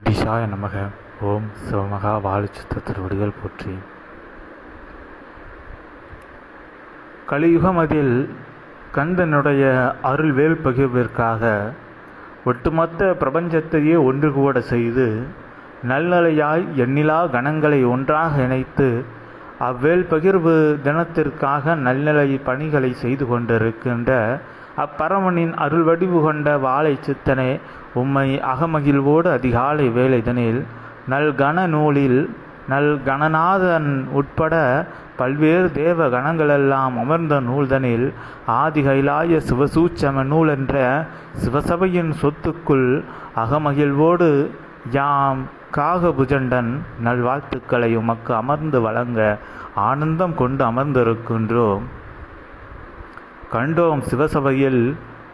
பிஷாய நமக ஓம் சிவமகா வாழிச்சித்த திருவடிகள் போற்றி. கலியுகமதில் கந்தனுடைய அருள் வேல் பகிர்விற்காக ஒட்டுமொத்த பிரபஞ்சத்தையே ஒன்று கூட செய்து நல்நிலையாய் எண்ணிலா கணங்களை ஒன்றாக இணைத்து அவ்வேல் பகிர்வு தினத்திற்காக நல்நிலை பணிகளை செய்து கொண்டிருக்கின்ற அப்பரமனின் அருள் வடிவு கொண்ட வாழை சித்தனே உம்மை அகமகிழ்வோடு அதிகாலை வேலைதனில் நல்கண நூலில் நல் கணநாதன் உட்பட பல்வேறு தேவ கணங்களெல்லாம் அமர்ந்த நூல்தனில் ஆதி கைலாய சிவசூச்சம நூல் என்ற சிவசபையின் சொத்துக்குள் அகமகிழ்வோடு யாம் காகபுஜண்டன் நல்வாழ்த்துக்களை உமக்கு அமர்ந்து வழங்க ஆனந்தம் கொண்டு அமர்ந்திருக்கின்றோம். கண்டோம் சிவசபையில்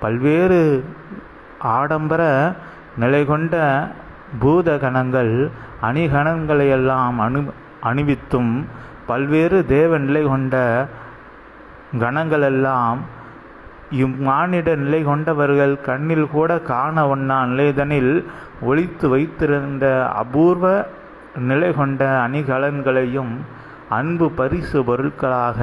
பல்வேறு ஆடம்பர நிலை கொண்ட பூதகணங்கள் அணிகணங்களையெல்லாம் அணு அணிவித்தும் பல்வேறு தேவ நிலை கொண்ட கணங்களெல்லாம் இம்மானிட நிலை கொண்டவர்கள் கண்ணில் கூட காண ஒண்ணா நிலைதனில் ஒளித்து வைத்திருந்த அபூர்வ நிலை கொண்ட அணிகலன்களையும் அன்பு பரிசு பொருட்களாக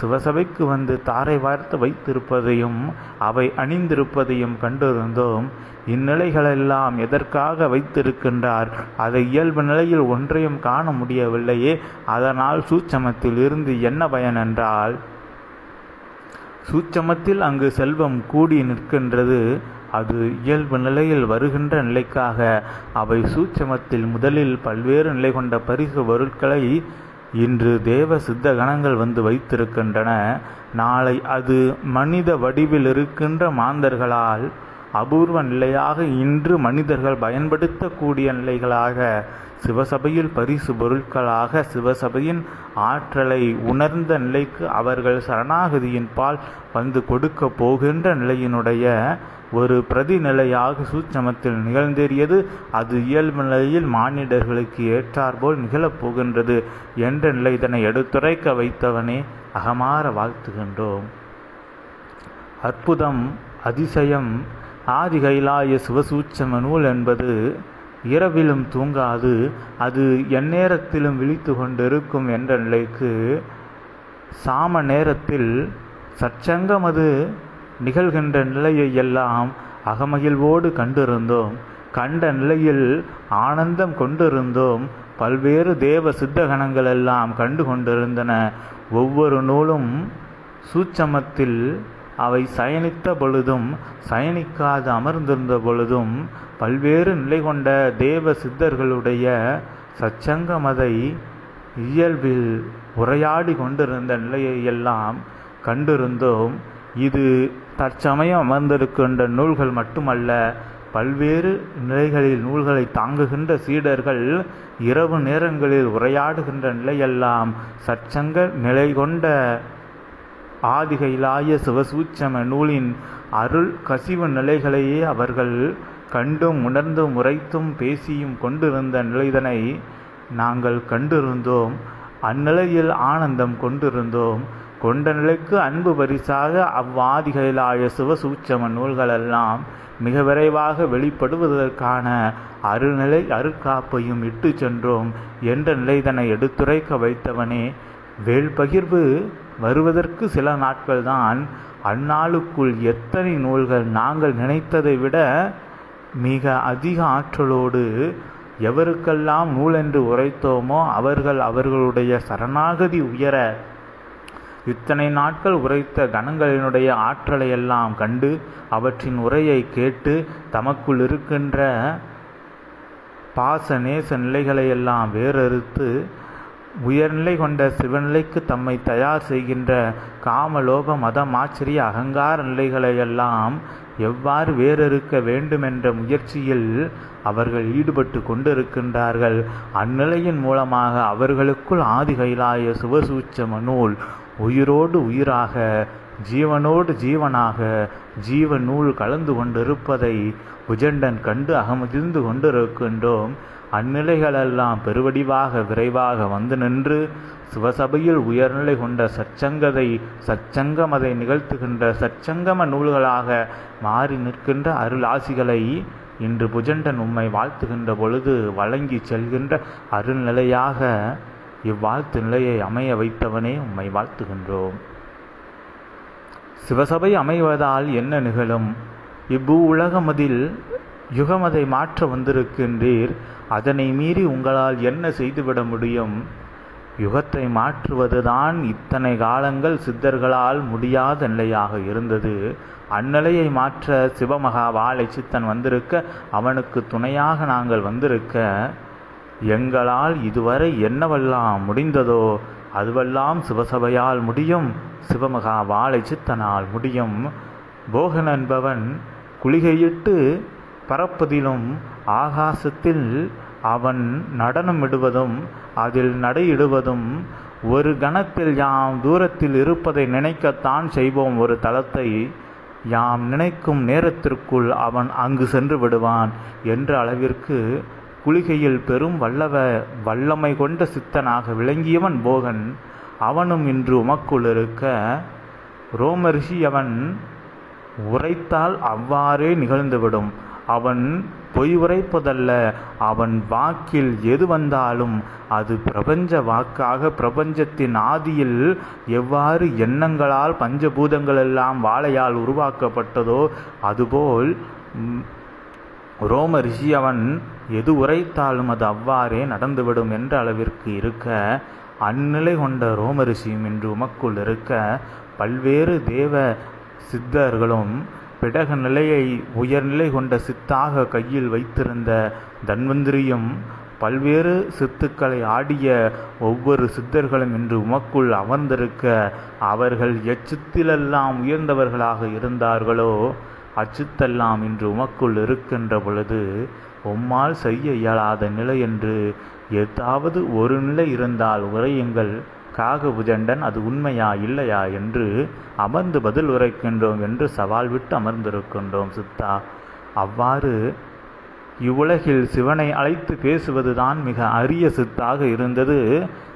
சிவசபைக்கு வந்து தாரை வார்த்து வைத்திருப்பதையும் அவை அணிந்திருப்பதையும் கண்டிருந்தோம் இந்நிலைகளெல்லாம் எதற்காக வைத்திருக்கின்றார்? அதை இயல்பு நிலையில் ஒன்றையும் காண முடியவில்லையே. அதனால் சூட்சமத்தில் இருந்து என்ன பயன் என்றால் சூட்சமத்தில் அங்கு செல்வம் கூடி நிற்கின்றது. அது இயல்பு நிலையில் வருகின்ற நிலைக்காக. அவை சூட்சமத்தில் முதலில் பல்வேறு நிலை கொண்ட பரிசு பொருட்களை இன்று தேவ சித்த கணங்கள் வந்து வைத்திருக்கின்றன. நாளை அது மனித வடிவில் இருக்கின்ற மாந்தர்களால் அபூர்வ நிலையாக இன்று மனிதர்கள் பயன்படுத்தக்கூடிய நிலைகளாக சிவசபையில் பரிசு பொருட்களாக சிவசபையின் ஆற்றலை உணர்ந்த நிலைக்கு அவர்கள் சரணாகதியின் பால் வந்து கொடுக்க போகின்ற நிலையினுடைய ஒரு பிரதிநிலையாக சூட்சமத்தில் நிகழ்ந்தேறியது. அது இயல்பு நிலையில் மானிடர்களுக்கு ஏற்றாற்போல் நிகழப் போகின்றது என்ற நிலை இதனை எடுத்துரைக்க வைத்தவனே அகமாற வாழ்த்துகின்றோம். அற்புதம் அதிசயம் ஆதி கைலாய சிவசூட்சம நூல் என்பது இரவிலும் தூங்காது அது எந்நேரத்திலும் விழித்து கொண்டிருக்கும் என்ற நிலைக்கு சாம நேரத்தில் சச்சங்கம் அது நிகழ்கின்ற நிலையை எல்லாம் அகமகிழ்வோடு கண்டிருந்தோம். கண்ட நிலையில் ஆனந்தம் கொண்டிருந்தோம். பல்வேறு தேவ சித்தகணங்கள் எல்லாம் கண்டு கொண்டிருந்தன ஒவ்வொரு நூலும் சூட்சமத்தில் அவை சயனித்த பொழுதும் சயனிக்காது அமர்ந்திருந்த பொழுதும் பல்வேறு நிலை கொண்ட தேவ சித்தர்களுடைய சச்சங்கமதை இயல்பில் உரையாடி கொண்டிருந்த நிலையை எல்லாம் கண்டிருந்தோம். இது தற்சமயம் அமர்ந்திருக்கின்ற நூல்கள் மட்டுமல்ல பல்வேறு நிலைகளில் நூல்களை தாங்குகின்ற சீடர்கள் இரவு நேரங்களில் உரையாடுகின்ற நிலையெல்லாம் சற்சங்க நிலை கொண்ட ஆதிகைலாய சிவசூச்சம நூலின் அருள் கசிவு நிலைகளையே அவர்கள் கண்டும் உணர்ந்தும் உரைத்தும் பேசியும் கொண்டிருந்த நிலைதனை நாங்கள் கண்டிருந்தோம். அந்நிலையில் ஆனந்தம் கொண்டிருந்தோம். கொண்ட அன்பு பரிசாக அவ்வாதிகைலாய சிவசூச்சம நூல்களெல்லாம் மிக விரைவாக வெளிப்படுவதற்கான அருநிலை அருட்காப்பையும் இட்டு சென்றோம் என்ற நிலைதனை எடுத்துரைக்க வைத்தவனே வேல் பகிர்வு வருவதற்கு சில நாட்கள்தான் அந்நாளுக்குள் எத்தனை நூல்கள் நாங்கள் நினைத்ததை விட மிக அதிக ஆற்றலோடு எவருக்கெல்லாம் நூலென்று உரைத்தோமோ அவர்கள் அவர்களுடைய சரணாகதி உயர இத்தனை நாட்கள் உரைத்த கணங்களினுடைய ஆற்றலை எல்லாம் கண்டு அவற்றின் உரையை கேட்டு தமக்குள் இருக்கின்ற பாச நேச நிலைகளையெல்லாம் வேறறுத்து உயர்நிலை கொண்ட சிவநிலைக்கு தம்மை தயார் செய்கின்ற காமலோக மதம் ஆச்சரிய அகங்கார நிலைகளையெல்லாம் எவ்வாறு வேறறுக்க வேண்டுமென்ற முயற்சியில் அவர்கள் ஈடுபட்டு கொண்டிருக்கின்றார்கள். அந்நிலையின் மூலமாக அவர்களுக்குள் ஆதி கைலாய சிவசூச்சம நூல் உயிரோடு உயிராக ஜீவனோடு ஜீவனாக ஜீவ நூல் கலந்து கொண்டிருப்பதை புஜண்டன் கண்டு அகமகிழ்ந்து கொண்டிருக்கின்றோம். அந்நிலைகளெல்லாம் பெருவடிவாக விரைவாக வந்து நின்று சிவசபையில் உயர்நிலை கொண்ட சச்சங்கதை சச்சங்கமதை நிகழ்த்துகின்ற சச்சங்கம நூல்களாக மாறி நிற்கின்ற அருளாசிகளை இன்று புஜண்டன் உம்மை வாழ்த்துகின்ற பொழுது வழங்கி செல்கின்ற அருள்நிலையாக இவ்வாழ்த்து நிலையை அமைய வைத்தவனே உம்மை வாழ்த்துகின்றோம். சிவசபை அமைவதால் என்ன நிகழும்? இப்பூ உலகமதில் யுகமதை மாற்ற வந்திருக்கின்றீர். அதனை மீறி உங்களால் என்ன செய்துவிட முடியும்? யுகத்தை மாற்றுவதுதான் இத்தனை காலங்கள் சித்தர்களால் முடியாத நிலையாக இருந்தது. அந்நிலையை மாற்ற சிவமகா வாழை சித்தன் வந்திருக்க அவனுக்கு துணையாக நாங்கள் வந்திருக்க எங்களால் இதுவரை என்னவெல்லாம் முடிந்ததோ அதுவெல்லாம் சிவசபையால் முடியும் சிவமகா வாழை சித்தனால் முடியும். போகன் என்பவன் குளிகையிட்டு பறப்பதிலும் ஆகாசத்தில் அவன் நடனமிடுவதும் அதில் நடையிடுவதும் ஒரு கணத்தில் யாம் தூரத்தில் இருப்பதை நினைக்கத்தான் செய்வோம். ஒரு தளத்தை யாம் நினைக்கும் நேரத்திற்குள் அவன் அங்கு சென்று விடுவான். என்ற அளவிற்கு குளிகையில் பெரும் வல்லவ வல்லமை கொண்ட சித்தனாக விளங்கியவன் போகன் அவனும் இன்று உமக்குள் இருக்க ரோமரிஷி அவன் உரைத்தால் அவ்வாறே நிகழ்ந்துவிடும். அவன் பொய் உரைப்பதல்ல அவன் வாக்கில் எது வந்தாலும் அது பிரபஞ்ச வாக்காக பிரபஞ்சத்தின் ஆதியில் எவ்வாறு எண்ணங்களால் பஞ்சபூதங்களெல்லாம் வாழையால் உருவாக்கப்பட்டதோ அதுபோல் ரோம ரிஷி அவன் எது உரைத்தாலும் அது அவ்வாறே நடந்துவிடும் என்ற அளவிற்கு இருக்க அந்நிலை கொண்ட ரோம ரிஷியும் இன்று உமக்குள் இருக்க பல்வேறு தேவ சித்தர்களும் பிடக நிலையை உயர்நிலை கொண்ட சித்தாக கையில் வைத்திருந்த தன்வந்திரியும் பல்வேறு சித்துக்களை ஆடிய ஒவ்வொரு சித்தர்களும் இன்று உமக்குள் அமர்ந்திருக்க அவர்கள் எச்சித்திலெல்லாம் உயர்ந்தவர்களாக இருந்தார்களோ அச்சுத்தெல்லாம் இன்று உமக்குள் இருக்கின்ற பொழுது உம்மால் செய்ய இயலாத நிலை என்று ஏதாவது ஒரு நிலை இருந்தால் உரையுங்கள். காக புஜண்டன் அது உண்மையா இல்லையா என்று அமர்ந்து பதில் உரைக்கின்றோம் என்று சவால் விட்டு அமர்ந்திருக்கின்றோம் சித்தா. அவ்வாறு இவ்வுலகில் சிவனை அழைத்து பேசுவதுதான் மிக அரிய சித்தாக இருந்தது.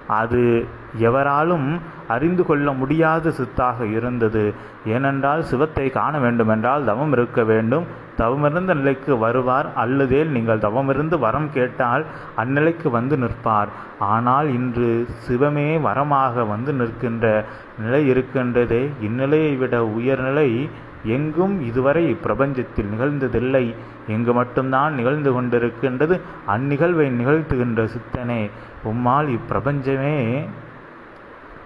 அது எவராலும் அறிந்து கொள்ள முடியாத சித்தாக இருந்தது. ஏனென்றால் சிவத்தை காண வேண்டுமென்றால் தவம் இருக்க வேண்டும். தவமிருந்த நிலைக்கு வருவார். அல்லதேல் நீங்கள் தவமிருந்து வரம் கேட்டால் அந்நிலைக்கு வந்து நிற்பார். ஆனால் இன்று சிவமே வரமாக வந்து நிற்கின்ற நிலை இருக்கின்றதே. இந்நிலையை விட உயர்நிலை எங்கும் இதுவரை பிரபஞ்சத்தில் நிகழ்ந்ததில்லை. எங்கு மட்டும்தான் நிகழ்ந்து கொண்டிருக்கின்றது. அந்நிகழ்வை நிகழ்த்துகின்ற சித்தனே. உம்மால் இப்பிரபஞ்சமே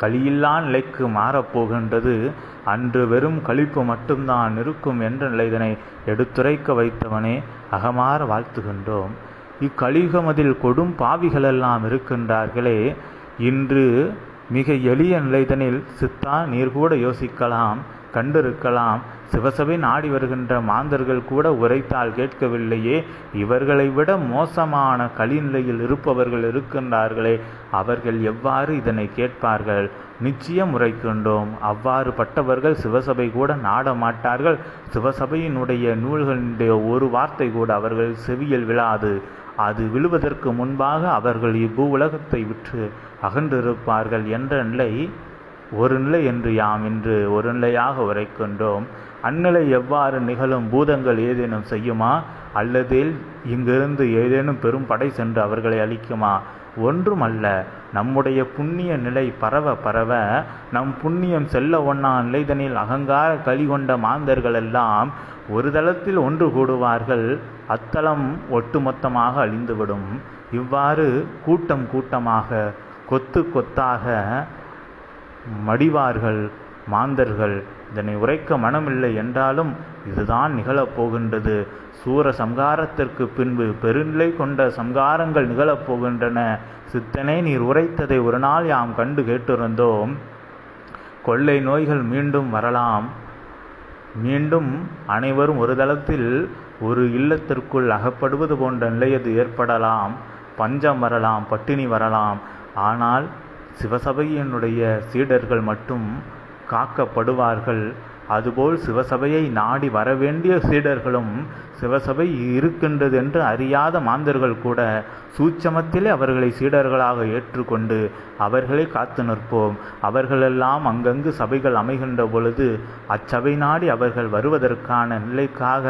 கலியில்லா நிலைக்கு மாறப்போகின்றது. அன்று வெறும் கழிப்பு மட்டும்தான் இருக்கும் என்ற நிலைதனை எடுத்துரைக்க வைத்தவனே அகமாற வாழ்த்துகின்றோம். இக்கலியுகமதில் கொடும் பாவிகளெல்லாம் இருக்கின்றார்களே இன்று மிக எளிய நிலைதனில் சித்தா நீர் கூட யோசிக்கலாம். கண்டிருக்கலாம். சிவசபை நாடி வருகின்ற மாந்தர்கள் கூட உரைத்தால் கேட்கவில்லையே. இவர்களை விட மோசமான கலிநிலையில் இருப்பவர்கள் இருக்கின்றார்களே. அவர்கள் எவ்வாறு இதனை கேட்பார்கள்? நிச்சயம் உரைக்கின்றோம். அவ்வாறு பட்டவர்கள் சிவசபை கூட நாட மாட்டார்கள். சிவசபையினுடைய நூல்களினுடைய ஒரு வார்த்தை கூட அவர்கள் செவியில் விழாது. அது விழுவதற்கு முன்பாக அவர்கள் இவ்வு உலகத்தை விற்று அகன்றிருப்பார்கள் என்ற நிலை ஒரு நிலை என்று யாம் இன்று ஒரு நிலையாக உரைக்கின்றோம். அந்நிலை எவ்வாறு நிகழும் பூதங்கள் ஏதேனும் செய்யுமா? அல்லது இங்கிருந்து ஏதேனும் பெரும் படை சென்று அவர்களை அழிக்குமா? ஒன்றும் அல்ல நம்முடைய புண்ணிய நிலை பரவ பரவ நம் புண்ணியம் செல்ல ஒன்னா நிலைதனில் அகங்கார களி கொண்ட மாந்தர்கள் எல்லாம் ஒரு தளத்தில் ஒன்று கூடுவார்கள். அத்தலம் ஒட்டுமொத்தமாக அழிந்துவிடும். இவ்வாறு கூட்டம் கூட்டமாக கொத்து கொத்தாக மடிவார்கள் மாந்தர்கள் இதனை உரைக்க மனமில்லை என்றாலும் இதுதான் நிகழப்போகின்றது சூர சம்காரத்திற்கு பின்பு பெருநிலை கொண்ட சம்காரங்கள் நிகழப்போகின்றன சித்தனை நீர் உரைத்ததை ஒரு நாள் யாம் கண்டு கேட்டிருந்தோம். கொள்ளை நோய்கள் மீண்டும் வரலாம். மீண்டும் அனைவரும் ஒரு தளத்தில் ஒரு இல்லத்திற்குள் அகப்படுவது போன்ற நிலையது ஏற்படலாம். பஞ்சம் வரலாம் பட்டினி வரலாம். ஆனால் சிவசபையினுடைய சீடர்கள் மட்டும் காக்கப்படுவார்கள். அதுபோல் சிவசபையை நாடி வரவேண்டிய சீடர்களும் சிவசபை இருக்கின்றது என்று அறியாத மாந்தர்கள் கூட சூட்சமத்திலே அவர்களை சீடர்களாக ஏற்றுக்கொண்டு அவர்களை காத்து நிற்போம். அவர்களெல்லாம் அங்கங்கு சபைகள் அமைகின்ற பொழுது அச்சபை நாடி அவர்கள் வருவதற்கான நிலைக்காக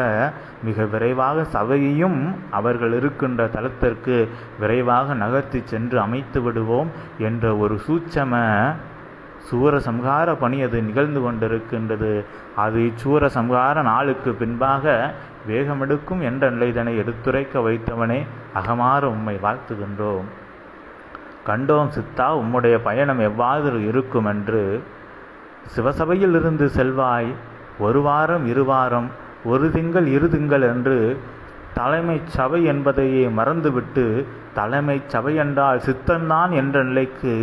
மிக விரைவாக சபையையும் அவர்கள் இருக்கின்ற தலத்திற்கு விரைவாக நகர்த்தி சென்று அமைத்து விடுவோம் என்ற ஒரு சூட்சம சூர சம்ஹார பணி அது நிகழ்ந்து கொண்டிருக்கின்றது. அது இச்சூர சம்ஹார நாளுக்கு பின்பாக வேகமெடுக்கும் என்ற நிலைதனை எடுத்துரைக்க வைத்தவனே அகமாற உம்மை வாழ்த்துகின்றோம். கண்டோம் சித்தா உம்முடைய பயணம் எவ்வாறு இருக்கும் என்று சிவசபையில் இருந்து செல்வாய் ஒரு வாரம் இரு வாரம் ஒரு திங்கள் இரு திங்கள் என்று தலைமைச் சபை என்பதையே மறந்துவிட்டு தலைமைச் சபை என்றால் சித்தன்தான் என்ற நிலைக்கு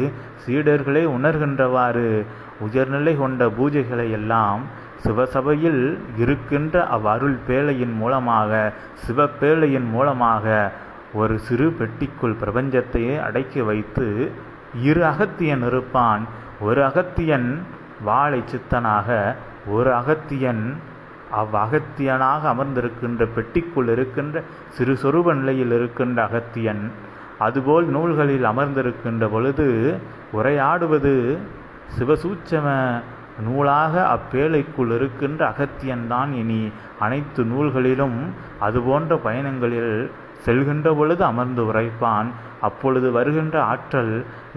சீடர்களே உணர்கின்றவாறு உயர்நிலை கொண்ட பூஜைகளை எல்லாம் சிவசபையில் இருக்கின்ற அவ்வருள் பேழையின் மூலமாக சிவப்பேழையின் மூலமாக ஒரு சிறு பெட்டிக்குள் பிரபஞ்சத்தையே அடக்கி வைத்து இரு அகத்தியன் இருப்பான். ஒரு அகத்தியன் வாழை சித்தனாக ஒரு அகத்தியன் அவ்வகத்தியனாக அமர்ந்திருக்கின்ற பெட்டிக்குள் இருக்கின்ற சிறு சொரூப நிலையில் இருக்கின்ற அகத்தியன் அதுபோல் நூல்களில் அமர்ந்திருக்கின்ற பொழுது உரையாடுவது சிவசூட்சம நூலாக அப்பேழைக்குள் இருக்கின்ற அகத்தியன்தான் இனி. அனைத்து நூல்களிலும் அதுபோன்ற பயணங்களில் செல்கின்ற பொழுது அமர்ந்து உரைப்பான். அப்பொழுது வருகின்ற ஆற்றல்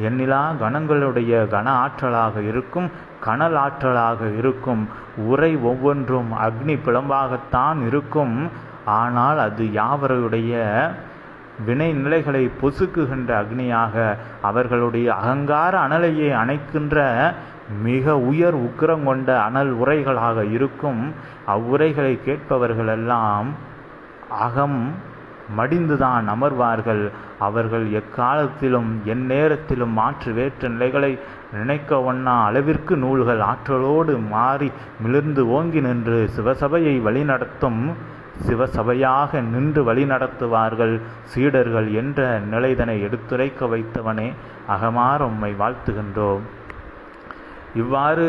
எண்ணிலா கணங்களுடைய கன ஆற்றலாக இருக்கும் கனல் ஆற்றலாக இருக்கும். உரை ஒவ்வொன்றும் அக்னி பிளம்பாகத்தான் இருக்கும். ஆனால் அது யாவருடைய வினை நிலைகளை பொசுக்குகின்ற அக்னியாக அவர்களுடைய அகங்கார அனலையே அணைக்கின்ற மிக உயர் உக்கிரம் கொண்ட அனல் உரைகளாக இருக்கும். அவ்வுரைகளை கேட்பவர்களெல்லாம் அகம் மடிந்துதான் அமர்வார்கள். அவர்கள் எக்காலத்திலும் எந்நேரத்திலும் மாற்று வேற்று நிலைகளை நினைக்க ஒண்ணா அளவிற்கு நூல்கள் ஆற்றலோடு மாறி மிளிர்ந்து ஓங்கி நின்று சிவசபையை வழிநடத்தும் சிவசபையாக நின்று வழிநடத்துவார்கள். சீடர்கள் என்ற நிலைதனை எடுத்துரைக்க வைத்தவனே அகமாற உம்மை வாழ்த்துகின்றோம். இவ்வாறு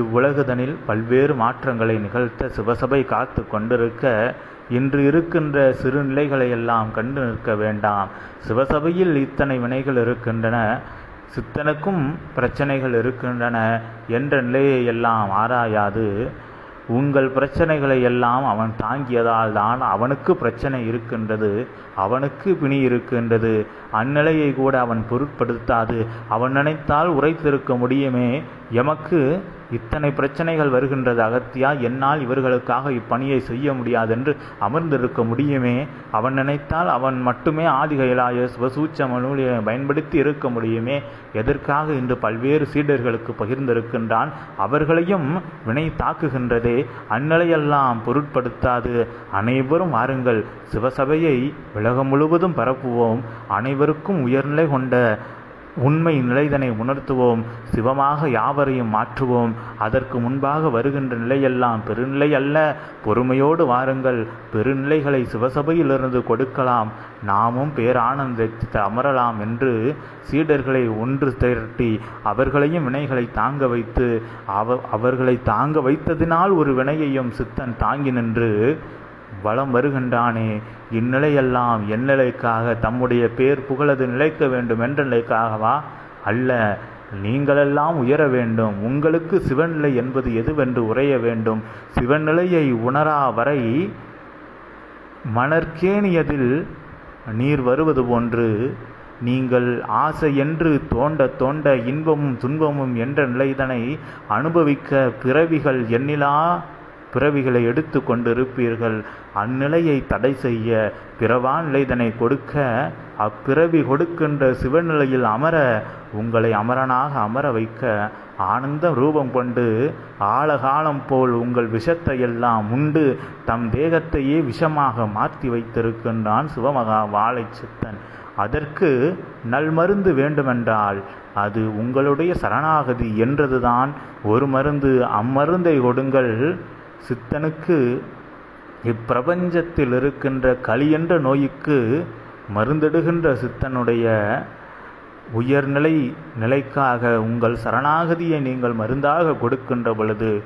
இவ்வுலகுதனில் பல்வேறு மாற்றங்களை நிகழ்த்த சிவசபை காத்து கொண்டிருக்க இன்று இருக்கின்ற சிறு நிலைகளை எல்லாம் கண்டு நிற்க வேண்டாம். சிவசபையில் இத்தனை வினைகள் இருக்கின்றன சித்தனுக்கும் பிரச்சனைகள் இருக்கின்றன என்ற நிலையை எல்லாம் ஆராயாது. உங்கள் பிரச்சனைகளை எல்லாம் அவன் தாங்கியதால் தான் அவனுக்கு பிரச்சனை இருக்கின்றது அவனுக்கு பிணி இருக்கின்றது. அந்நிலையை கூட அவன் பொருட்படுத்தாது. அவன் நினைத்தால் உரைத்திருக்க முடியுமே எமக்கு இத்தனை பிரச்சனைகள் வருகின்றது அகத்தியா என்னால் இவர்களுக்காக இப்பணியை செய்ய முடியாதென்று அமர்ந்திருக்க முடியுமே? அவன் நினைத்தால் அவன் மட்டுமே ஆதிகைலாய சிவசூச்சம நூலியை பயன்படுத்தி இருக்க முடியுமே? எதற்காக இன்று பல்வேறு சீடர்களுக்கு பகிர்ந்திருக்கின்றான்? அவர்களையும் வினை தாக்குகின்றதே. அந்நிலையெல்லாம் பொருட்படுத்தாது. அனைவரும் வாருங்கள். சிவசபையை உலகம் முழுவதும் பரப்புவோம். அனைவருக்கும் உயர்நிலை கொண்ட உண்மை நிலைதனை உணர்த்துவோம் சிவமாக யாவரையும் மாற்றுவோம். அதற்கு முன்பாக வருகின்ற நிலையெல்லாம் பெருநிலை அல்ல. பொறுமையோடு வாருங்கள் பெருநிலைகளை சிவசபையிலிருந்து கொடுக்கலாம். நாமும் பேரானந்தத்தை அமரலாம் என்று சீடர்களை ஒன்று திரட்டி அவர்களையும் வினைகளை தாங்க வைத்து அவ அவர்களை தாங்க வைத்ததினால் ஒரு வினையையும் சித்தன் தாங்கி நின்று வலம் வருகின்றானே. இந்நிலையெல்லாம் என்னிலைக்காக தம்முடைய பேர் புகழது நிலைக்க வேண்டும் என்ற நிலைக்காகவா? அல்ல நீங்களெல்லாம் உயர வேண்டும். உங்களுக்கு சிவநிலை என்பது எதுவென்று உரைய வேண்டும். சிவநிலையை உணரா வரை மணற்கேணியதில் நீர் வருவது போன்று நீங்கள் ஆசை என்று தோண்ட தோண்ட இன்பமும் துன்பமும் என்ற நிலைதனை அனுபவிக்க பிறவிகள் எண்ணிலா பிறவிகளை எடுத்து கொண்டிருப்பீர்கள். அந்நிலையை தடை செய்ய பிறவான் நிலைதனை கொடுக்க அப்பிறவி கொடுக்கின்ற சிவநிலையில் அமர உங்களை அமரனாக அமர வைக்க ஆனந்த ரூபம் கொண்டு ஆழகாலம் போல் உங்கள் விஷத்தை எல்லாம் உண்டு. தம் தேகத்தையே விஷமாக மாற்றி வைத்திருக்கின்றான் சிவமகா வாழை சித்தன். அதற்கு நல்மருந்து வேண்டுமென்றால் அது உங்களுடைய சரணாகதி என்றதுதான். ஒரு மருந்து அம்மருந்தை கொடுங்கள். சித்தனுக்கு இப்பிரபஞ்சத்தில் இருக்கின்ற களியென்ற நோய்க்கு மருந்தெடுகின்ற சித்தனுடைய உயர்நிலை நிலைக்காக உங்கள் சரணாகதியை நீங்கள் மருந்தாக கொடுக்கின்ற பொழுது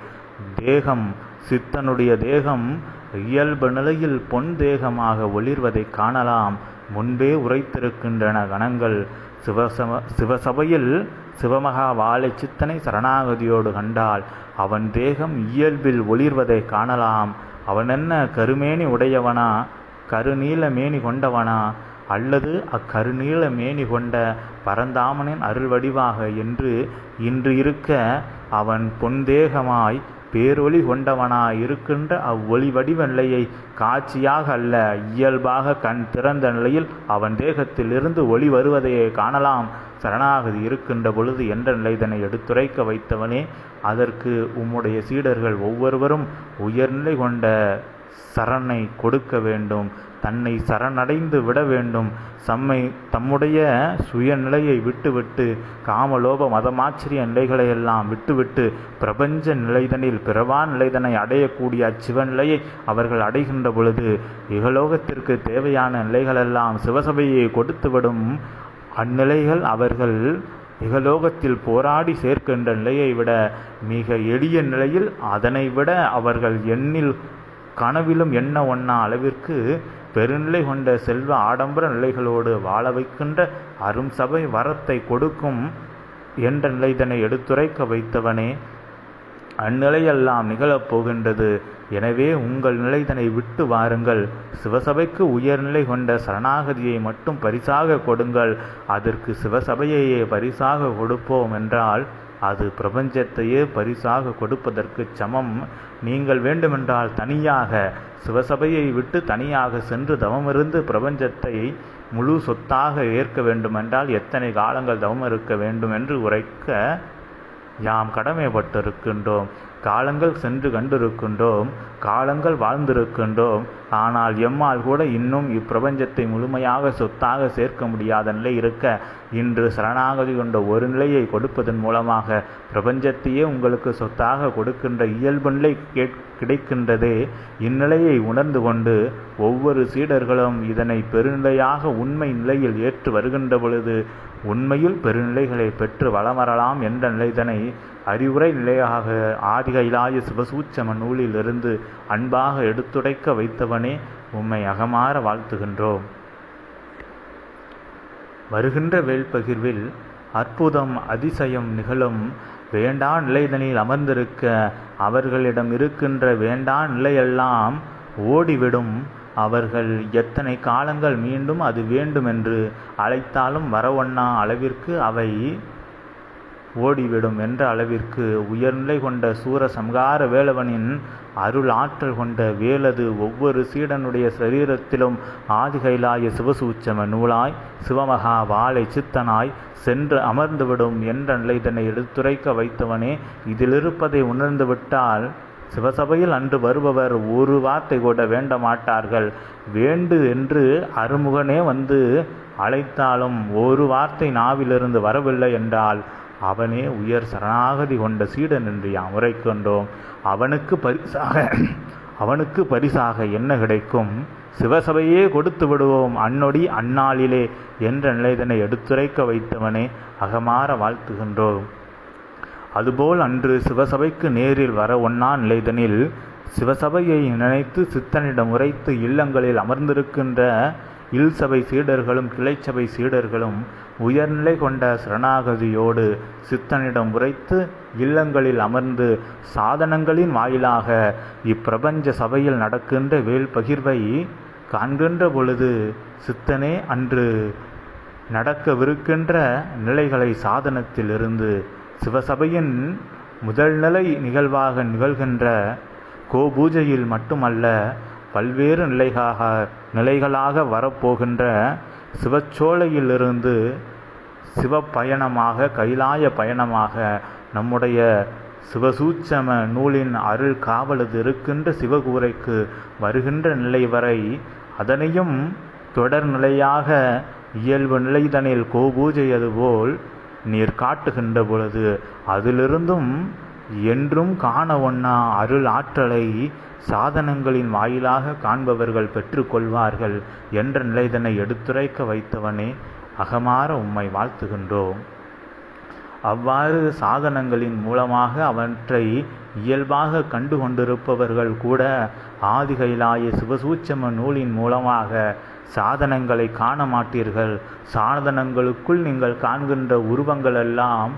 தேகம் சித்தனுடைய தேகம் இயல்பு நிலையில் பொன் தேகமாக ஒளிர்வதைக் காணலாம். முன்பே உரைத்திருக்கின்றன கணங்கள். சிவசம சிவசபையில் சிவமகா வாழை சித்தனை சரணாகதியோடு கண்டால் அவன் தேகம் இயல்பில் ஒளிர்வதை காணலாம். அவன் என்ன கருமேனி உடையவனா? கருநீல மேனி கொண்டவனா? அல்லது அக்கருநீல மேனி கொண்ட பரந்தாமனின் அருள் வடிவாக என்று இன்று இருக்க அவன் பொந்தேகமாய் பேரொளி கொண்டவனாய் இருக்கின்ற அவ்வொளி வடிவ நிலையை காட்சியாக அல்ல இயல்பாக கண் திறந்த நிலையில் அவன் தேகத்திலிருந்து ஒளி வருவதையே காணலாம். சரணாகதி இருக்கின்ற பொழுது என்ற நிலைதனை எடுத்துரைக்க வைத்தவனே அதற்கு உம்முடைய சீடர்கள் ஒவ்வொருவரும் உயர்நிலை கொண்ட சரணை கொடுக்க வேண்டும். தன்னை சரணடைந்து விட வேண்டும். சம்மை தம்முடைய சுயநிலையை விட்டுவிட்டு காமலோப மதமாச்சரிய நிலைகளையெல்லாம் விட்டுவிட்டு பிரபஞ்ச நிலைதனில் பிறவா நிலைதனை அடையக்கூடிய அச்சிவநிலையை அவர்கள் அடைகின்ற பொழுது இகலோகத்திற்கு தேவையான நிலைகளெல்லாம் சிவசபையை கொடுத்துவிடும். அந்நிலைகள் அவர்கள் இகலோகத்தில் போராடி சேர்க்கின்ற நிலையை விட மிக எளிய நிலையில் அதனை விட அவர்கள் எண்ணில் கனவிலும் எண்ண ஒன்னா அளவிற்கு பெருநிலை கொண்ட செல்வ ஆடம்பர நிலைகளோடு வாழ வைக்கின்ற அரும் சபை வரத்தை கொடுக்கும் என்ற நிலைதனை எடுத்துரைக்க வைத்தவனே அந்நிலையெல்லாம் நிகழப் போகின்றது. எனவே உங்கள் நிலைதனை விட்டு வாருங்கள். சிவசபைக்கு உயர்நிலை கொண்ட சரணாகதியை மட்டும் பரிசாக கொடுங்கள். அதற்கு சிவசபையையே பரிசாக கொடுப்போம் என்றால் அது பிரபஞ்சத்தையே பரிசாக கொடுப்பதற்கு சமம். நீங்கள் வேண்டுமென்றால் தனியாக சிவசபையை விட்டு தனியாக சென்று தவமிருந்து பிரபஞ்சத்தை முழு சொத்தாக ஏற்க வேண்டுமென்றால் எத்தனை காலங்கள் தவம் இருக்க வேண்டும் என்று உரைக்க யாம் கடமைப்பட்டிருக்கின்றோம். காலங்கள் சென்று கண்டிருக்கின்றோம் காலங்கள் வாழ்ந்திருக்கின்றோம். ஆனால் எம்மால் கூட இன்னும் இப்பிரபஞ்சத்தை முழுமையாக சொத்தாக சேர்க்க முடியாத நிலை இருக்க இன்று சரணாகதி கொண்ட ஒரு நிலையை கொடுப்பதன் மூலமாக பிரபஞ்சத்தையே உங்களுக்கு சொத்தாக கொடுக்கின்ற இயல்பு நிலை கிடைக்கின்றதே. இந்நிலையை உணர்ந்து கொண்டு ஒவ்வொரு சீடர்களும் இதனை பெருநிலையாக உண்மை நிலையில் ஏற்று வருகின்ற பொழுது உண்மையில் பெருநிலைகளை பெற்று வளமரலாம் என்ற நிலைதனை அறிவுரை நிலையாக ஆதிகைலாய சிவசூச்சம நூலிலிருந்து அன்பாக எடுத்துரைக்க வைத்தவனே உம்மை அகமாற வாழ்த்துகின்றோம். வருகின்ற வேள்பகிர்வில் அற்புதம் அதிசயம் நிகழும் வேண்டா நிலைதனில் அமர்ந்திருக்க அவர்களிடம் இருக்கின்ற வேண்டா நிலையெல்லாம் ஓடிவிடும். அவர்கள் எத்தனை காலங்கள் மீண்டும் அது வேண்டுமென்று அழைத்தாலும் வரவொண்ணா அளவிற்கு அவை ஓடிவிடும் என்ற அளவிற்கு உயர்நிலை கொண்ட சூர சம்ஹார வேலவனின் அருள் ஆற்றல் கொண்ட வேலது ஒவ்வொரு சீடனுடைய சரீரத்திலும் ஆதிகைலாய சிவசூச்சம நூலாய் சிவமகா வாழை சித்தனாய் சென்று அமர்ந்துவிடும் என்ற நிலை நிலைதனை எடுத்துரைக்க வைத்தவனே இதிலிருப்பதை உணர்ந்துவிட்டால் சிவசபையில் அன்று வருபவர் ஒரு வார்த்தை கூட வேண்ட மாட்டார்கள். வேண்டு என்று அருமுகனே வந்து அழைத்தாலும் ஒரு வார்த்தை நாவிலிருந்து வரவில்லை என்றால் அவனே உயர் சரணாகதி கொண்ட சீடன் என்று யாம் கொண்டோம். அவனுக்கு பரிசாக அவனுக்கு பரிசாக என்ன கிடைக்கும்? சிவசபையே கொடுத்து விடுவோம் அன்னொடி அந்நாளிலே என்ற நிலைதனை எடுத்துரைக்க வைத்தவனே அகமாற வாழ்த்துகின்றோம். அதுபோல் அன்று சிவசபைக்கு நேரில் வர ஒன்னா நிலைதனில் சிவசபையை நினைத்து சித்தனிடம் உரைத்து இல்லங்களில் அமர்ந்திருக்கின்ற இல்சபை சீடர்களும் கிளைச்சபை சீடர்களும் உயர்நிலை கொண்ட சரணாகதியோடு சித்தனிடம் உரைத்து இல்லங்களில் அமர்ந்து சாதனங்களின் வாயிலாக இப்பிரபஞ்ச சபையில் நடக்கின்ற வேல் பகிர்வை காண்கின்ற பொழுது சித்தனே அன்று நடக்கவிருக்கின்ற நிலைகளை சாதனத்திலிருந்து சிவசபையின் முதல் நிலை நிகழ்வாக நிகழ்கின்ற கோபூஜையில் மட்டுமல்ல பல்வேறு நிலைகாக நிலைகளாக வரப்போகின்ற சிவச்சோலையிலிருந்து சிவப்பயணமாக கைலாய பயணமாக நம்முடைய சிவசூச்சம நூலின் அருள் காவலது இருக்கின்ற சிவகூரைக்கு வருகின்ற நிலை வரை அதனையும் தொடர்நிலையாக இயல்பு நிலைதனில் கோபூஜை அதுபோல் நீர் காட்டுகின்ற பொழுது அதிலிருந்தும் என்றும் காண ஒண்ணா அருள் ஆற்றலை சாதனங்களின் வாயிலாக காண்பவர்கள் பெற்றுக்கொள்வார்கள் என்ற நிலைதனை எடுத்துரைக்க வைத்தவனே அகமாற உம்மை வாழ்த்துகின்றோம். அவ்வாறு சாதனங்களின் மூலமாக அவற்றை இயல்பாக கண்டு கொண்டிருப்பவர்கள் கூட ஆதிகைலாய சிவசூட்சம நூலின் மூலமாக சாதனங்களை காண மாட்டீர்கள் சாதனங்களுக்குள் நீங்கள் காண்கின்ற உருவங்களெல்லாம்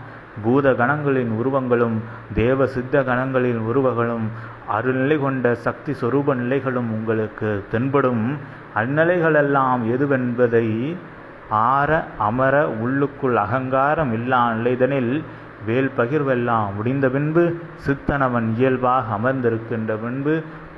பூத கணங்களின் உருவங்களும் தேவ சித்த கணங்களின் உருவங்களும் அருள்நிலை கொண்ட சக்தி சொரூப நிலைகளும் உங்களுக்கு தென்படும். அந்நிலைகளெல்லாம் எதுவென்பதை ஆற அமர உள்ளுக்குள் அகங்காரம் இல்லா நிலைதனில் வேல் பகிர்வெல்லாம் முடிந்த பின்பு சித்தனவன் இயல்பாக அமர்ந்திருக்கின்ற பின்பு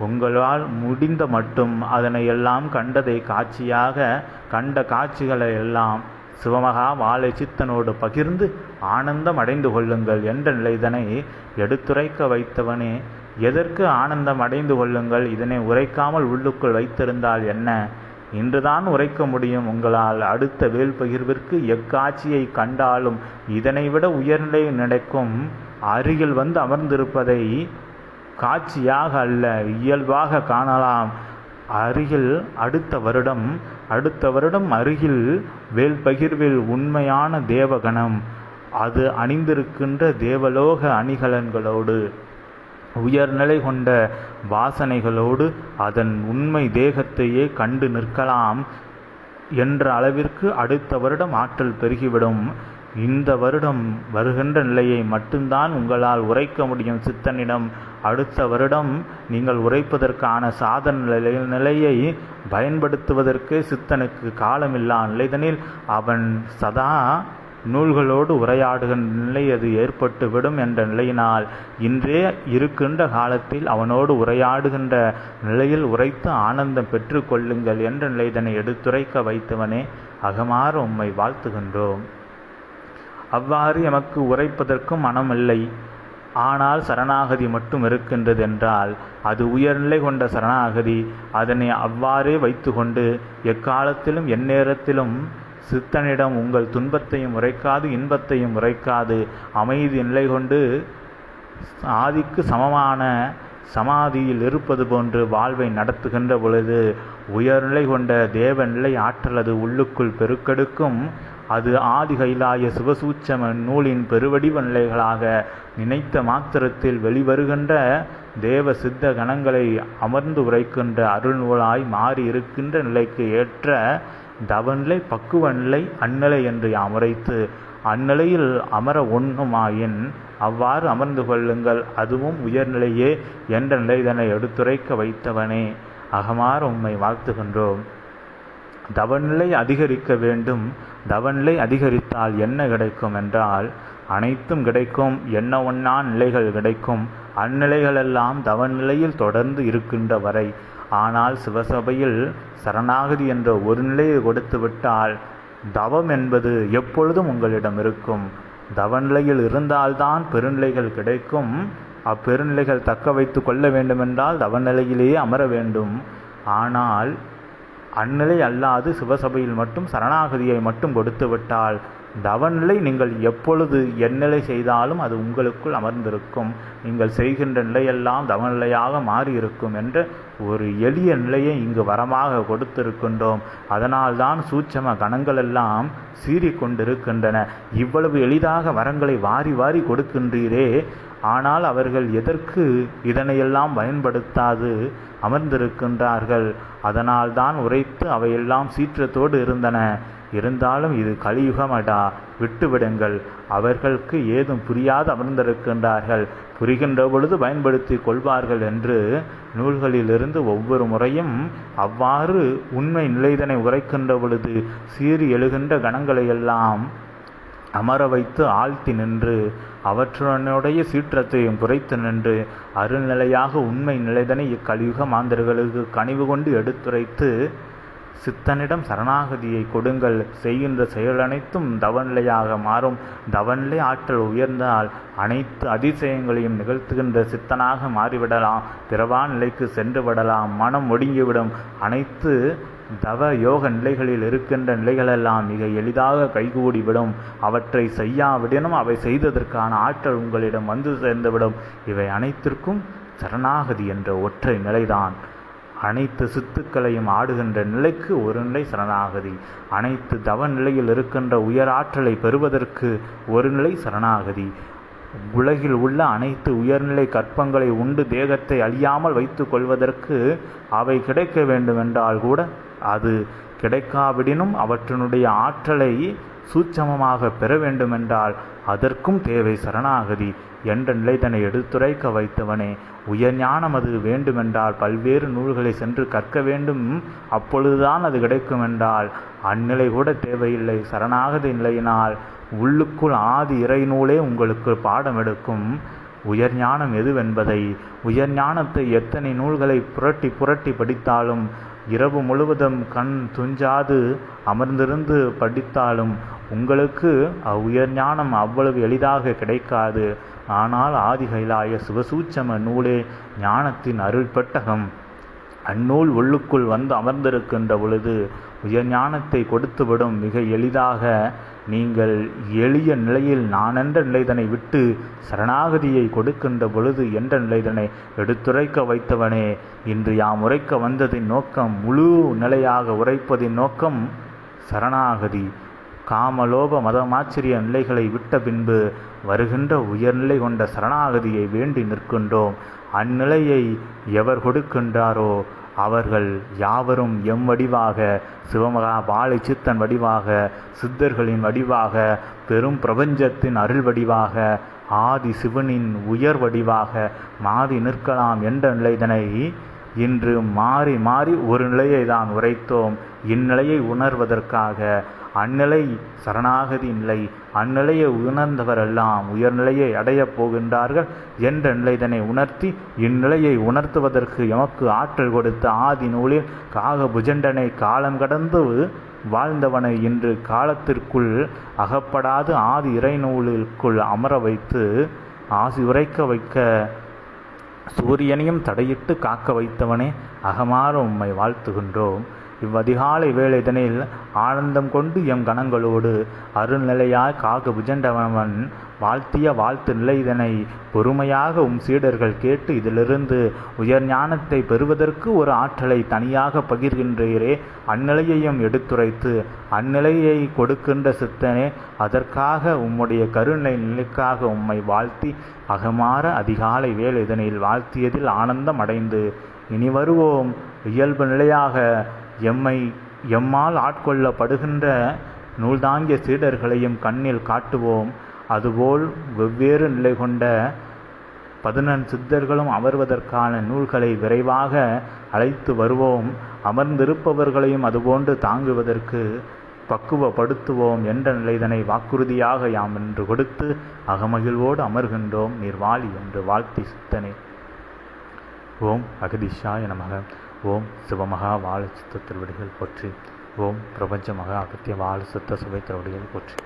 உங்களால் முடிந்த மட்டும் அதனை எல்லாம் கண்டதை காட்சியாக கண்ட காட்சிகளை எல்லாம் சிவமகா மாலை சித்தனோடு பகிர்ந்து ஆனந்தம் அடைந்து கொள்ளுங்கள் என்ற நிலைதனை எடுத்துரைக்க வைத்தவனே. எதற்கு ஆனந்தம் அடைந்து கொள்ளுங்கள்? இதனை உரைக்காமல் உள்ளுக்குள் வைத்திருந்தால் என்ன? இன்றுதான் உரைக்க முடியும் உங்களால். அடுத்த வேல் பகிர்விற்கு எக்காட்சியை கண்டாலும் இதனை விட உயர்நிலை நடக்கும் அருகில் வந்து அமர்ந்திருப்பதை காட்சியாக அல்ல இயல்பாக காணலாம். அருகில் அடுத்த வருடம் அடுத்த வருடம் அருகில் வேல் பகிர்வில் உண்மையான தேவகணம். அது அணிந்திருக்கின்ற தேவலோக அணிகலன்களோடு உயர்நிலை கொண்ட வாசனைகளோடு அதன் உண்மை தேகத்தையே கண்டு நிற்கலாம் என்ற அளவிற்கு அடுத்த வருடம் ஆற்றல் பெருகிவிடும். இந்த வருடம் வருகின்ற நிலையை மட்டும்தான் உங்களால் உரைக்க முடியும் சித்தனிடம். அடுத்த வருடம் நீங்கள் உரைப்பதற்கான சாதன நிலை நிலையை பயன்படுத்துவதற்கு சித்தனுக்கு காலமில்லா நிலைதனில் அவன் சதா நூல்களோடு உரையாடுகின்ற நிலை அது ஏற்பட்டுவிடும் என்ற நிலையினால் இன்றே இருக்கின்ற காலத்தில் அவனோடு உரையாடுகின்ற நிலையில் உரைத்து ஆனந்தம் பெற்றுக்கொள்ளுங்கள் என்ற நிலைதனை எடுத்துரைக்க வைத்தவனே அகமாறு உம்மை வாழ்த்துகின்றோம். அவ்வாறு எமக்கு உரைப்பதற்கும் மனமில்லை. ஆனால் சரணாகதி மட்டும் இருக்கின்றது என்றால் அது உயர்நிலை கொண்ட சரணாகதி. அதனை அவ்வாறே வைத்துக்கொண்டு எக்காலத்திலும் எந்நேரத்திலும் சித்தனிடம் உங்கள் துன்பத்தையும் உரைக்காது இன்பத்தையும் உரைக்காது. அமைதி நிலை கொண்டு ஆதிக்கு சமமான சமாதியில் இருப்பது போன்று வாழ்வை நடத்துகின்ற பொழுது உயர்நிலை கொண்ட தேவநிலை ஆற்றலது உள்ளுக்குள் பெருக்கெடுக்கும். அது ஆதி கைலாய சிவசூட்சம நூலின் பெருவடிவ நிலைகளாக நினைத்த மாத்திரத்தில் வெளிவருகின்ற தேவ சித்த கணங்களை அமர்ந்து உரைக்கின்ற அருள்நூலாய் மாறி இருக்கின்ற நிலைக்கு ஏற்ற தவநிலை பக்குவநிலை அந்நிலை என்று யாம் உரைத்து அந்நிலையில் அமர ஒண்ணுமாயின் அவ்வாறு அமர்ந்து கொள்ளுங்கள். அதுவும் உயர்நிலையே என்ற நிலைதனை எடுத்துரைக்க வைத்தவனே. அகமாற உம்மை வாழ்த்துகின்றோம். தவநிலை அதிகரிக்க வேண்டும். தவநிலை அதிகரித்தால் என்ன கிடைக்கும் என்றால் அனைத்தும் கிடைக்கும் என்ன ஒன்னா நிலைகள் கிடைக்கும். அந்நிலைகளெல்லாம் தவநிலையில் தொடர்ந்து இருக்கின்ற வரை ஆனால் சிவசபையில் சரணாகதி என்ற ஒரு நிலையை கொடுத்து விட்டால் தவம் என்பது எப்பொழுதும் உங்களிடம் இருக்கும். தவநிலையில் இருந்தால்தான் பெருநிலைகள் கிடைக்கும். அப்பெருநிலைகள் தக்க வைத்து கொள்ள வேண்டுமென்றால் தவநிலையிலேயே அமர வேண்டும். ஆனால் அந்நிலை அல்லாது சிவசபையில் மட்டும் சரணாகதியை மட்டும் கொடுத்துவிட்டால் தவநிலை நீங்கள் எப்பொழுது எந்நிலை செய்தாலும் அது உங்களுக்குள் அமர்ந்திருக்கும். நீங்கள் செய்கின்ற நிலையெல்லாம் தவநிலையாக மாறியிருக்கும் என்ற ஒரு எளிய நிலையை இங்கு வரமாக கொடுத்திருக்கின்றோம். அதனால்தான் சூட்சம கணங்களெல்லாம் சீறிக்கொண்டிருக்கின்றன. இவ்வளவு எளிதாக வரங்களை வாரி வாரி கொடுக்கின்றீரே. ஆனால் அவர்கள் எதற்கு இதனையெல்லாம் பயன்படுத்தாது அமர்ந்திருக்கின்றார்கள்? அதனால்தான் உரைத்து அவையெல்லாம் சீற்றத்தோடு இருந்தன. இருந்தாலும் இது கலியுகமடா விட்டுவிடுங்கள். அவர்களுக்கு ஏதும் புரியாது அமர்ந்திருக்கின்றார்கள். புரிகின்ற பொழுது பயன்படுத்தி கொள்வார்கள் என்று நூல்களிலிருந்து ஒவ்வொரு முறையும் அவ்வாறு உண்மை நிலைதனை உரைக்கின்ற பொழுது சீறி எழுகின்ற கணங்களையெல்லாம் அமர வைத்து ஆழ்த்தி நின்று அவற்றுடனுடைய சீற்றத்தையும் குறைத்து நின்று அருள்நிலையாக உண்மை நிலைதனை இக்கலியுக மாந்தர்களுக்கு கனிவு கொண்டு எடுத்துரைத்து சித்தனிடம் சரணாகதியை கொடுங்கள். செய்கின்ற செயலனைத்தும் தவநிலையாக மாறும். தவநிலை ஆற்றல் உயர்ந்தால் அனைத்து அதிசயங்களையும் நிகழ்த்துகின்ற சித்தனாக மாறிவிடலாம். பிறவா நிலைக்கு சென்று விடலாம். மனம் ஒடுங்கிவிடும். அனைத்து தவ யோக நிலைகளில் இருக்கின்ற நிலைகளெல்லாம் மிக எளிதாக கைகூடிவிடும். அவற்றை செய்யாவிடனும் அவை செய்ததற்கான ஆற்றல் உங்களிடம் வந்து சேர்ந்துவிடும். இவை அனைத்திற்கும் சரணாகதி என்ற ஒற்றை நிலைதான். அனைத்து சித்துக்களையும் ஆடுகின்ற நிலைக்கு ஒரு நிலை சரணாகதி. அனைத்து தவ நிலையில் இருக்கின்ற உயர் ஆற்றலை பெறுவதற்கு ஒரு நிலை சரணாகதி. உலகில் உள்ள அனைத்து உயர்நிலை கற்பங்களை உண்டு தேகத்தை அழியாமல் வைத்து கொள்வதற்கு அவை கிடைக்க வேண்டுமென்றால் கூட அது கிடைக்காவிடினும் அவற்றினுடைய ஆற்றலை சூட்சமமாக பெற வேண்டுமென்றால் அதற்கும் தேவை சரணாகதி என்ற நிலைதனை எடுத்துரைக்க வைத்தவனே. உயர் ஞானம் அது வேண்டுமென்றால் பல்வேறு நூல்களை சென்று கற்க வேண்டும். அப்பொழுதுதான் அது கிடைக்குமென்றால் அந்நிலை கூட தேவையில்லை. சரணாகதி நிலையினால் உள்ளுக்குள் ஆதி இறை நூலே உங்களுக்கு பாடம் எடுக்கும் உயர் ஞானம் எதுவென்பதை? உயர் ஞானத்தை எத்தனை நூல்களை புரட்டி புரட்டி படித்தாலும் இரவு முழுவதும் கண் துஞ்சாது அமர்ந்திருந்து படித்தாலும் உங்களுக்கு உயர் ஞானம் அவ்வளவு எளிதாக கிடைக்காது. ஆனால் ஆதி கைலாய சிவசூச்சம நூலே ஞானத்தின் அருள்பட்டகம் அந்நூல் உள்ளுக்குள் வந்து அமர்ந்திருக்கின்ற பொழுது உயர் ஞானத்தை கொடுத்துவிடும் மிக எளிதாக நீங்கள் எளிய நிலையில் நான் என்ற நிலைதனை விட்டு சரணாகதியை கொடுக்கின்ற பொழுது என்ற நிலைதனை எடுத்துரைக்க வைத்தவனே இன்று யாம் உரைக்க வந்ததின் நோக்கம் முழு நிலையாக உரைப்பதின் நோக்கம் சரணாகதி. காமலோப மதமாச்சரிய நிலைகளை விட்ட பின்பு வருகின்ற உயர்நிலை கொண்ட சரணாகதியை வேண்டி நிற்கின்றோம். அந்நிலையை எவர் கொடுக்கின்றாரோ அவர்கள் யாவரும் எம் வடிவாக சிவமகா பாலை சித்தன் வடிவாக சித்தர்களின் வடிவாக பெரும் பிரபஞ்சத்தின் அருள் வடிவாக ஆதி சிவனின் உயர் வடிவாக மாறி நிற்கலாம் என்ற நிலைதனை இன்று மாறி மாறி ஒரு நிலையை தான் உரைத்தோம். இந்நிலையை உணர்வதற்காக அந்நிலை சரணாகதி நிலை அந்நிலையை உணர்ந்தவரெல்லாம் உயர்நிலையை அடையப் போகின்றார்கள் என்ற நிலைதனை உணர்த்தி இந்நிலையை உணர்த்துவதற்கு எமக்கு ஆற்றல் கொடுத்த ஆதி நூலில் காக புஜண்டனை காலம் கடந்து வாழ்ந்தவனை இன்று காலத்திற்குள் அகப்படாது ஆதி இறைநூலுக்குள் அமர வைத்து ஆசி உரைக்க வைக்க சூரியனையும் தடையிட்டு காக்க வைத்தவனே. அகமாற உம்மை வாழ்த்துகின்றோம். இவ்வதிகாலை வேளைதனில் ஆனந்தம் கொண்டு எம் கணங்களோடு அருள்நிலையாய் காக புஜண்டவன் வாழ்த்திய வாழ்த்து நிலைதனை பொறுமையாக உம் சீடர்கள் கேட்டு இதிலிருந்து உயர் ஞானத்தை பெறுவதற்கு ஒரு ஆற்றலை தனியாக பகிர்கின்றீரே. அந்நிலையையும் எடுத்துரைத்து அந்நிலையை கொடுக்கின்ற சித்தனே அதற்காக உம்முடைய கருணை நிலைக்காக உம்மை வாழ்த்தி அகமாற அதிகாலை வேலைதனில் வாழ்த்தியதில் ஆனந்தம் அடைந்து. இனி வருவோம். இயல்பு நிலையாக எம்மை எம்மால் ஆட்கொள்ளப்படுகின்ற நூல்தாங்கிய சீடர்களையும் கண்ணில் காட்டுவோம். அதுபோல் வெவ்வேறு நிலை கொண்ட பதினெண் சித்தர்களும் அமர்வதற்கான நூல்களை விரைவாக அழைத்து வருவோம். அமர்ந்திருப்பவர்களையும் அதுபோன்று தாங்குவதற்கு பக்குவப்படுத்துவோம் என்ற நிலைதனை வாக்குறுதியாக யாம் என்று கொடுத்து அகமகிழ்வோடு அமர்கின்றோம். நிர்வாளி என்று வாழ்த்தி சித்தனை. ஓம் அகதிஷாய நமக. ஓம் சிவமகா வாழ சித்த திருவடிகள் போற்றி. ஓம் பிரபஞ்ச மகா அகத்திய வாழ சித்த சுவை திருவடிகள் போற்றி.